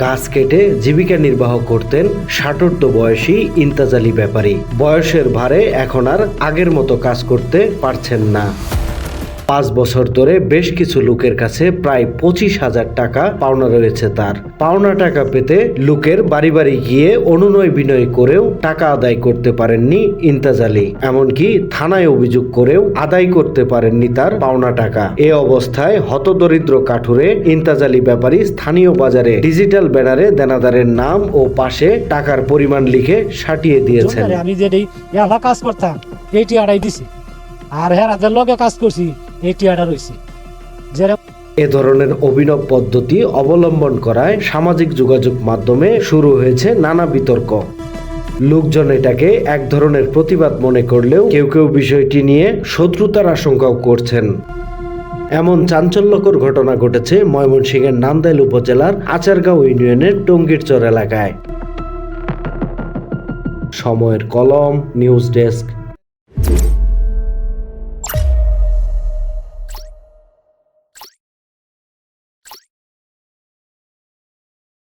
গাছ কেটে জীবিকা নির্বাহ করতেন ষাটোর্ধ বয়সী ইন্তাজালি ব্যাপারী। বয়সের ভারে এখন আর আগের মতো কাজ করতে পারছেন না। পাঁচ বছর ধরে বেশ কিছু লোকের কাছে প্রায় পঁচিশ হাজার টাকা পাওনা রয়েছে তার। পাওনা টাকা পেতে লোকের বাড়ি বাড়ি গিয়ে অনুনয় বিনয় করেও টাকা আদায় করতে পারেননি ইন্তাজ আলী। এমনকি থানায় অভিযোগ করেও আদায় করতে পারেননি তার পাওনা টাকা। এ অবস্থায় হতদরিদ্র কাঠুরে ইন্তাজ আলী ব্যাপারী স্থানীয় বাজারে ডিজিটাল ব্যানারে দেনাদারের নাম ও পাশে টাকার পরিমাণ লিখে সাটিয়ে দিয়েছেন। আমি যে কাজ করতাম এই টিয়াটাই দিছি। আর হ্যাঁ লগে কাজ করছি। এই টিয়াটা রয়েছে। যেরকম এ ধরনের অভিনব পদ্ধতি অবলম্বন করায় সামাজিক যোগাযোগ মাধ্যমে শুরু হয়েছে নানা বিতর্ক। লোকজন এটাকে এক ধরনের প্রতিবাদ মনে করলেও কেউ কেউ বিষয়টি নিয়ে শত্রুতার আশঙ্কাও করছেন। এমন চাঞ্চল্যকর ঘটনা ঘটেছে ময়মনসিংহের নান্দাইল উপজেলার আচারগাঁও ইউনিয়নের টঙ্গিরচর এলাকায়। সময়ের কলম, নিউজ ডেস্ক।